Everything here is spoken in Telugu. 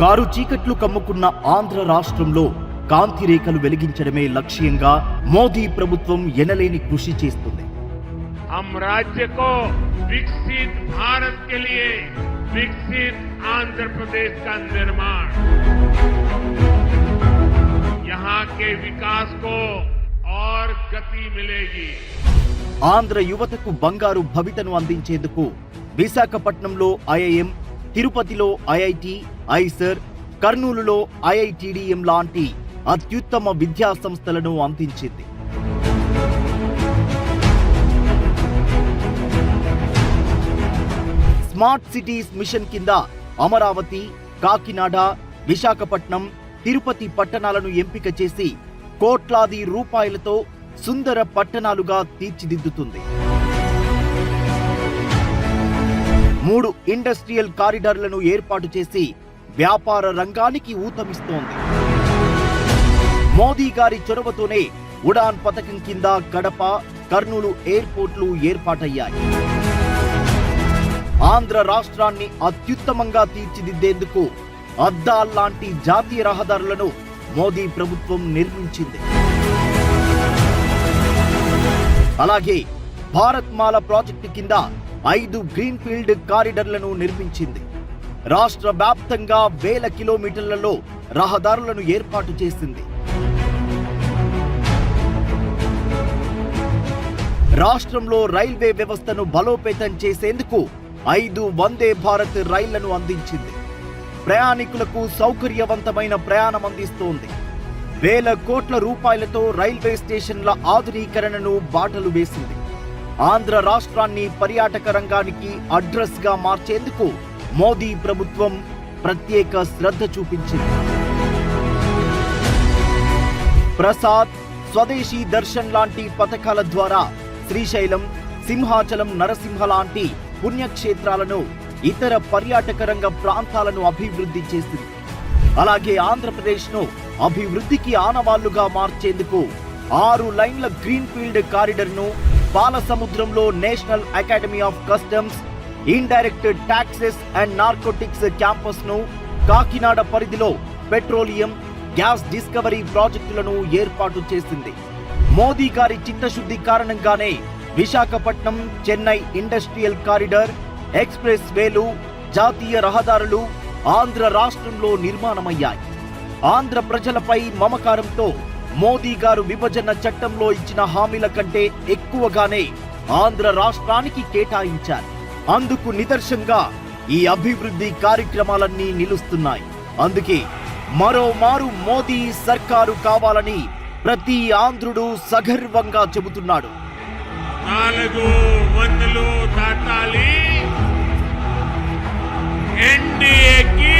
కారు చీకట్లు కమ్ముకున్న ఆంధ్ర రాష్ట్రంలో కాంతి రేఖలు వెలిగించడమే లక్ష్యంగా మోదీ ప్రభుత్వం ఎనలేని కృషి చేస్తుంది हम राज्य को विकसित भारत के लिए विकसित आंध्र प्रदेश का निर्माण यहाँ के विकास को और गति मिलेगी ఆంధ్ర యువతకు బంగారు భవితను అందించేందుకు విశాఖపట్నంలో ఐఐఎం తిరుపతిలో ఐఐటి ఐసర్ కర్నూలులో ఐఐటిడిఎం లాంటి అత్యుత్తమ విద్యా సంస్థలను అందించింది. స్మార్ట్ సిటీస్ మిషన్ కింద అమరావతి కాకినాడ విశాఖపట్నం తిరుపతి పట్టణాలను ఎంపిక చేసి కోట్లాది రూపాయలతో సుందర పట్టణాలుగా తీర్చిదిద్దుతుంది. మూడు ఇండస్ట్రియల్ కారిడార్లను ఏర్పాటు చేసి వ్యాపార రంగానికి ఊతమిస్తోంది. మోదీ గారి చొరవతోనే ఉడాన్ పథకం కింద కడప కర్నూలు ఎయిర్పోర్ట్లు ఏర్పాటయ్యాయి. ఆంధ్ర రాష్ట్రాన్ని అత్యుత్తమంగా తీర్చిదిద్దేందుకు అద్దాల్లాంటి జాతీయ రహదారులను మోదీ ప్రభుత్వం నిర్మించింది. అలాగే భారత్ మాల ప్రాజెక్టు కింద ఐదు గ్రీన్ఫీల్డ్ కారిడర్లను నిర్మించింది. రాష్ట్ర వ్యాప్తంగా వేల కిలోమీటర్లలో రహదారులను ఏర్పాటు చేసింది. రాష్ట్రంలో రైల్వే వ్యవస్థను బలోపేతం చేసేందుకు ఐదు వందే భారత్ రైళ్ళను అందించింది. ప్రయాణికులకు సౌకర్యవంతమైన ప్రయాణం అందిస్తోంది. వేల కోట్ల రూపాయలతో రైల్వే స్టేషన్ల ఆధునీకరణను బాటలు వేసింది. ఆంధ్ర రాష్ట్రాన్ని పర్యాటక రంగానికి అడ్రస్గా మార్చేందుకు మోదీ ప్రభుత్వం ప్రత్యేక శ్రద్ధ చూపించింది. ప్రసాద్ స్వదేశీ దర్శన్ లాంటి పథకాల ద్వారా శ్రీశైలం సింహాచలం నరసింహ లాంటి పుణ్యక్షేత్రాలను ఇతర పర్యాటక రంగ ప్రాంతాలను అభివృద్ధి చేసింది. అలాగే ఆంధ్రప్రదేశ్ను అభివృద్ధికి ఆనవాళ్ళుగా మార్చేందుకు ఆరు లైన్ల గ్రీన్ఫీల్డ్ కారిడర్ ను పాలసముద్రంలో national academy of customs indirect taxes and narcotics క్యాంపస్ను Kakinada పరిధిలో పెట్రోలియం గ్యాస్ డిస్కవరీ ప్రాజెక్టులను ఏర్పాటు చేసింది. మోదీ గారి చిత్తశుద్ధి కారణంగానే Visakhapatnam Chennai industrial corridor express వేలు జాతీయ రహదారులు ఆంధ్ర రాష్ట్రంలో నిర్మాణమయ్యాయి. ఆంధ్ర ప్రజలపై మమకారంతో మోదీ గారు విభజన చట్టంలో ఇచ్చిన హామీల కంటే ఎక్కువగానే ఆంధ్ర రాష్ట్రానికి కేటాయించారు. అందుకు నిదర్శంగా ఈ అభివృద్ధి కార్యక్రమాలన్నీ నిలుస్తున్నాయి. అందుకే మరోమారు మోదీ సర్కారు కావాలని ప్రతి ఆంధ్రుడు సగర్వంగా చెబుతున్నాడు. దాటాలి. ఎన్డీఏకి